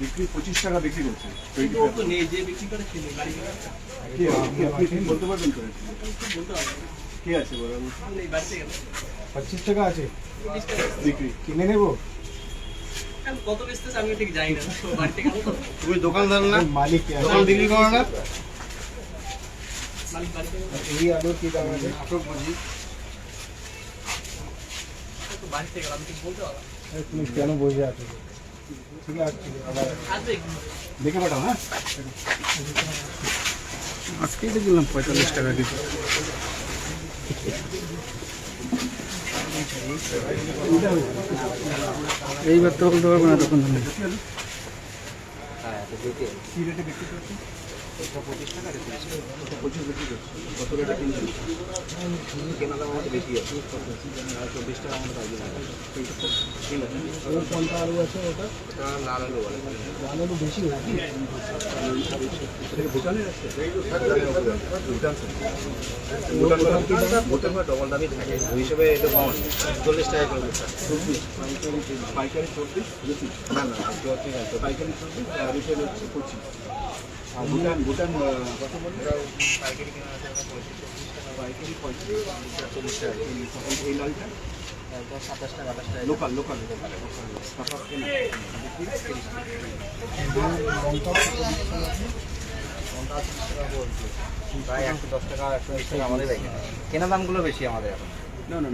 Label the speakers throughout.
Speaker 1: বিক্রি পঁচিশ টাকা বিক্রি করছে। বলতে পারবেন কে আছে বলেন
Speaker 2: নেই বাড়িতে গেলে।
Speaker 3: পঁচিশ টাকা আছে।
Speaker 1: বিক্রি।
Speaker 3: কিনে নেব?
Speaker 2: কত বেচতেছে আমি ঠিক জানি না বাড়িতে
Speaker 4: তুমি দোকানদার না?
Speaker 3: মালিক
Speaker 4: দোকান বিক্রি করো না?
Speaker 2: মালিক বাড়িতে
Speaker 3: এই আলুর কি দাম আছে?
Speaker 2: তো বাড়িতে গেলে আমি ঠিক বলতে পারলাম
Speaker 3: এই তুমি কেন বসে আছো? ঠিক আছে
Speaker 1: দেখে পাঠাও হ্যাঁ?
Speaker 4: আজকেই দেখলাম পঁয়তাল্লিশ টাকা কেজি এইবার তো বলতে পারব না তখন
Speaker 1: কি রেটে বিক্রি করছে পঁচিশ বিক্রি করছে। কত রেটে কিনছেন?
Speaker 3: আলুর কোনটা আলু আছে ওটা? লাল আলু বেশি নাকি?
Speaker 1: ভুটানের আছে? ভুটান
Speaker 4: হিসেবে এটা কম চল্লিশ টাকা করে
Speaker 1: পাইকারি চব্বিশ
Speaker 4: না না
Speaker 1: পাইকারি চব্বিশ আর রিটেল হচ্ছে পঁচিশ। ভুটান ভুটান টাকা লোকাল
Speaker 4: প্রায় একশো দশ টাকা একশো বিশ টাকা আমাদের কেনা দামগুলো বেশি আমাদের এখন
Speaker 1: না না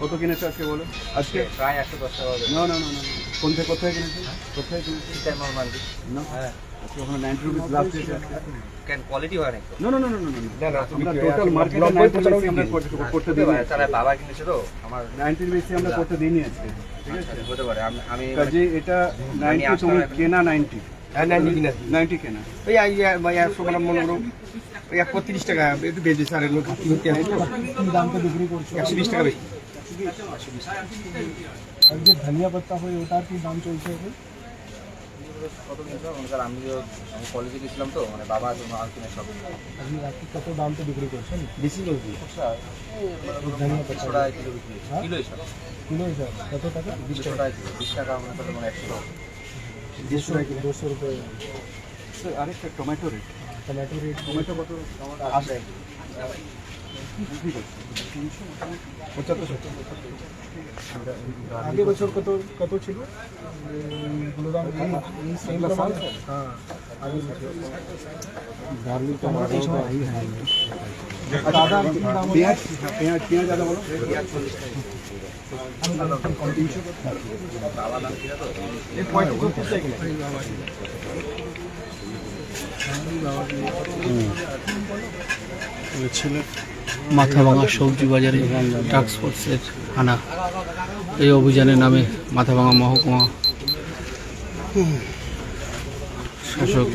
Speaker 1: কত কিনেছে আজকে বলো আজকে
Speaker 4: প্রায় একশো দশ টাকা
Speaker 1: না না না না কোন থেকে কোথায় কিনেছে? কোথায় কিনেছে?
Speaker 4: মান্ডি
Speaker 1: না?
Speaker 4: হ্যাঁ।
Speaker 1: ওখানে রুপিস
Speaker 4: কেন কোয়ালিটি হয় নাকি?
Speaker 1: না না না না না না
Speaker 4: না, না,
Speaker 1: আমরা টোটাল
Speaker 4: কি-
Speaker 1: মার্কেটে
Speaker 4: নব্বই
Speaker 1: নাইনটি
Speaker 4: পঁচানব্বই
Speaker 1: বেশি আমরা করতে করতে দিই
Speaker 4: পারে, তাহলে বাবা কিনেছে তো? আমার
Speaker 1: আমরা করতে দিইনি আজকে। ঠিক আছে?
Speaker 4: আচ্ছা, হতে পারে। আমি আমি
Speaker 1: কাজে এটা তুমি কেনা
Speaker 4: হ্যাঁ কিনা। ওই গ্রাম মনে করো। টাকা একটু বেশি স্যার
Speaker 3: বিক্রি করছ।
Speaker 4: একশো বিশ টাকা বেশি।
Speaker 3: আর যে ধনিয়া পাত্তা হয় ওটার কি দাম চলছে এখন?
Speaker 4: কত কিনছো স্যার আমি তো আমি কলেজে গেছিলাম তো মানে বাবা তো মাল কিনে সব।
Speaker 3: আপনি রাত্রি কত দামতে বিক্রি করছেন?
Speaker 4: বেশি বলছি।
Speaker 3: ধনিয়া
Speaker 4: একশো টাকা কিলো বিক্রি
Speaker 3: হ্যাঁ?
Speaker 4: কিলো হিসাব
Speaker 3: কিলো হিসাব কত টাকা?
Speaker 4: বিশ টাকা বিশ টাকা মনে মানে একশো। টাকা।
Speaker 3: দেড়শো দুশো রুপয়ে
Speaker 1: আরেকটা tomato rate
Speaker 3: tomato rate
Speaker 1: tomato কত? বিক্রি
Speaker 3: আগে বছর কত কত ছিল এগুলো
Speaker 5: মাথাভাঙা সবজি বাজারে টাস্ক ফোর্সের হানা এই অভিযানের নামে মাথাভাঙা মহকুমা। শাসক।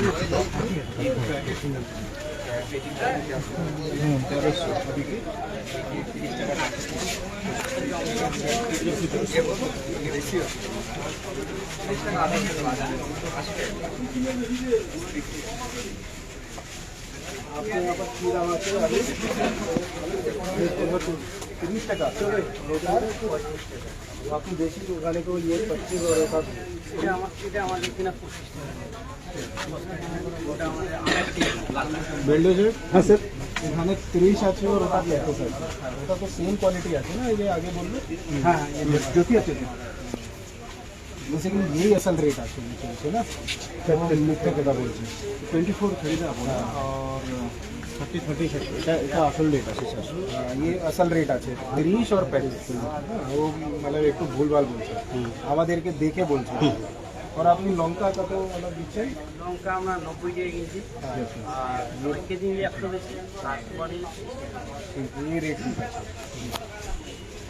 Speaker 3: তিরিশ টাকা আপনি বেশি ওখানে কেউ ইয়ে পঁচিশ ওর
Speaker 2: এটা আমাদের
Speaker 3: স্যার। এখানে ত্রিশ আছে ওর ওটা কি আছে স্যার। ওটা তো সেম কোয়ালিটি আছে না এই যে আগে বলল?
Speaker 1: হ্যাঁ, হ্যাঁ আছে?
Speaker 3: लेकिन यही असल रेट আছে চলছে না মিথ্যে কথা বলছি
Speaker 1: টোয়েন্টি ফোর खरीदा बोला
Speaker 3: और थर्टी थर्टी এটা এটা আসল রেট আছে স্যার ये असल রেট আছে তিরিশ और पैंतीस ও মানে একটু ভুলভাল বলছে আমাদেরকে দেখে বলছে আর আপনি লঙ্কা কত মানে দিচ্ছেন
Speaker 2: লঙ্কা আমরা নব্বই টাকা কিনছি আর মোট কেজি নিলে একশো বেশি তারপরে
Speaker 3: ये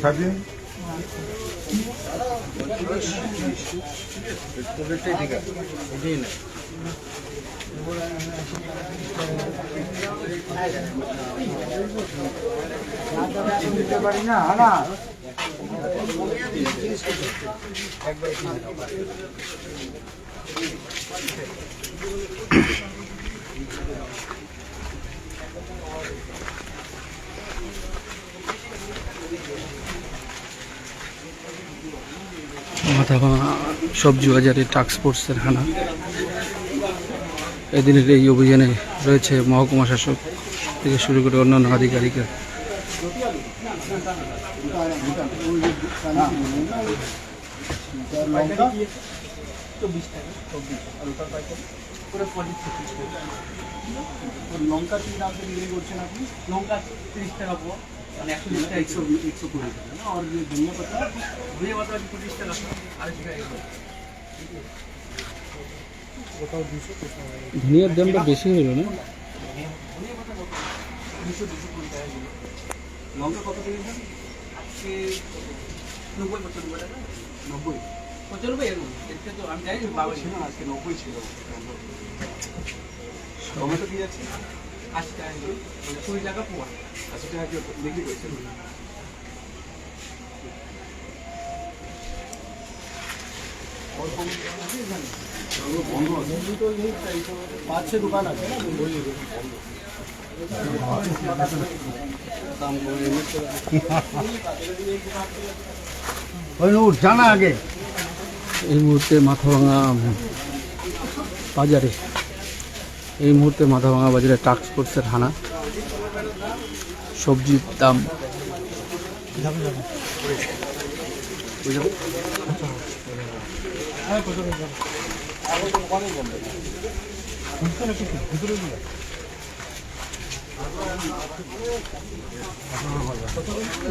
Speaker 1: 사진? দিতে পারি না
Speaker 3: হানা
Speaker 5: একবার সবজি বাজারে টাস্ক ফোর্সের হানা। এদিনের এই অভিযানে রয়েছে মহকুমা শাসক থেকে শুরু করে অন্যান্য আধিকারিকরা।
Speaker 3: লঙ্কা আপনি
Speaker 2: লঙ্কা তিরিশ টাকা মানে একশো
Speaker 3: একশো টাকা
Speaker 5: ধনিয়ার দামটা বেশি হলো না?
Speaker 3: দুশো লঙ্কা কত
Speaker 2: নব্বই পঁচানব্বই টাকা?
Speaker 3: নব্বই।
Speaker 2: পঁচানব্বই এরকম তো আমি জানি বাবা
Speaker 3: আজকে নব্বই ছিল। টমেটো কি আছে?
Speaker 2: আশি টাকা কিলো মানে কুড়ি টাকা পোয়া।
Speaker 3: আশি টাকা কিলো বিক্রি জানা আগে।
Speaker 5: এই মুহূর্তে মাথাভাঙা বাজারে। এই মুহূর্তে মাথাভাঙা বাজারে ফোর্সের হানা। সবজির দাম। আচ্ছা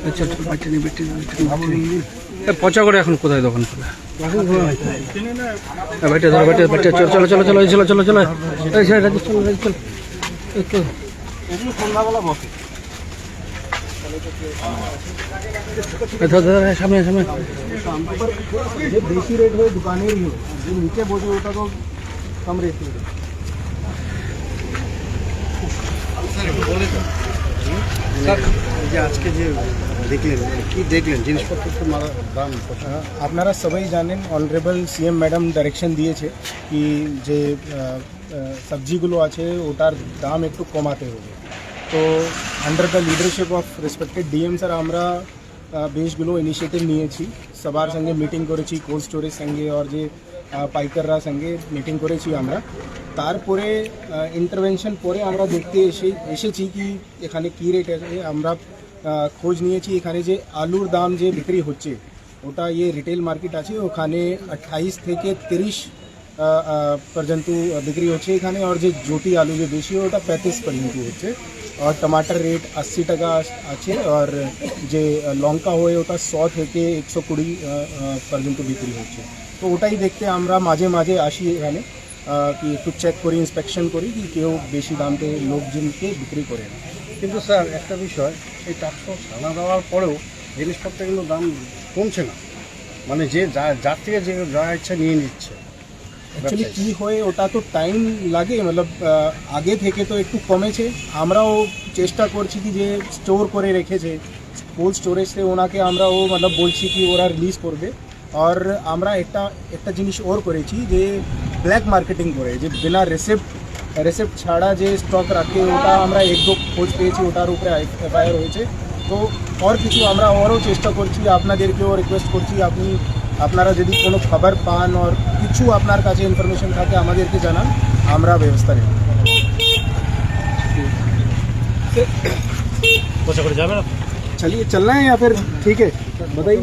Speaker 5: আচ্ছা বাচ্চা নিয়ে বেটে পচা করে এখন কোথায় দোকান খোলা হ্যাঁ, বাইটে ধরো বাইটে বাইটে চলো চলো চলো চলো চলো চলো চলো এই ছেড়ে রাখি, চলো রাখি, চলো এই চলো।
Speaker 3: এগুলো সন্ধ্যাবেলা বসে
Speaker 5: এই ধর, ধর, এই সামনে সামনে
Speaker 3: पर जो देसी रेट है दुकानेर ही हो जो नीचे बोझे होता तो कम रेट में
Speaker 1: যে আজকে যে দেখলেন কি দেখলেন জিনিসপত্র তো মারা দাম প্রচুর।
Speaker 3: আপনারা সবাই জানেন অনারেবল সিএম ম্যাডাম ডাইরেকশন দিয়েছে কি যে আহ, আহ, সবজিগুলো আছে ওটার দাম একটু কমাতে হবে তো under the leadership of respected DM sir আমরা আহ, বেশগুলো ইনিশিয়েটিভ নিয়েছি সবার সঙ্গে মিটিং করেছি কোল্ড স্টোরেজ সঙ্গে আর যে পাইকাররা সঙ্গে মিটিং করেছি আমরা। তারপরে ইন্টারভেনশন পরে আমরা দেখতে এসে, এসেছি কি এখানে কী রেট আছে, আমরা খোঁজ নিয়েছি এখানে যে আলুর দাম যে বিক্রি হচ্ছে, ওটা ইয়ে রিটেল মার্কেট আছে, ওখানে আঠাইশ থেকে তিরিশ পর্যন্ত বিক্রি হচ্ছে এখানে। আর যে জ্যোতি আলু যে বেশি, ওটা পঁয়ত্রিশ পর্যন্ত হচ্ছে। আর টমাটার রেট আশি টাকা আছে। আর যে লঙ্কা হয়ে, ওটা শ থেকে একশো কুড়ি পর্যন্ত বিক্রি হচ্ছে। তো ওটাই দেখতে আমরা মাঝে মাঝে আসি এখানে। কি একটু চেক করি ইন্সপেকশন করি কি কেউ বেশি দামতে লোকজনকে বিক্রি করে। না
Speaker 1: কিন্তু স্যার, একটা বিষয়, এই টাকা সানা দেওয়ার পরেও জিনিসপত্রের কিন্তু দাম কমছে না। মানে যে যা- যার থেকে যে যা ইচ্ছা নিয়ে নিচ্ছে।
Speaker 3: অ্যাকচুয়ালি কী হয়, ওটা তো টাইম লাগে মতলব আগে থেকে তো একটু কমেছে। আমরাও চেষ্টা করছি কি যে স্টোর করে রেখেছে। কোল্ড স্টোরেজে ওনাকে আমরা ও মতলব বলছি কি ওরা রিলিজ করবে। আর আমরা একটা একটা জিনিস ওর করেছি যে ব্ল্যাক মার্কেটিং করে, যে বিনা রেসিপ্ট রেসিপ্ট ছাড়া যে স্টক রাখে, ওটা আমরা এক দু খোঁজ পেয়েছি, ওটার উপরে এফআইআর হয়েছে। তো আর কিছু আমরা ওরও চেষ্টা করছি, আপনাদেরকেও রিকোয়েস্ট করছি, আপনি আপনারা যদি কোনো খবর পান আর কিছু আপনার কাছে ইনফরমেশন থাকে আমাদেরকে জানান আমরা ব্যবস্থা নেব चलिए चलना है या फिर ठीक है बताइए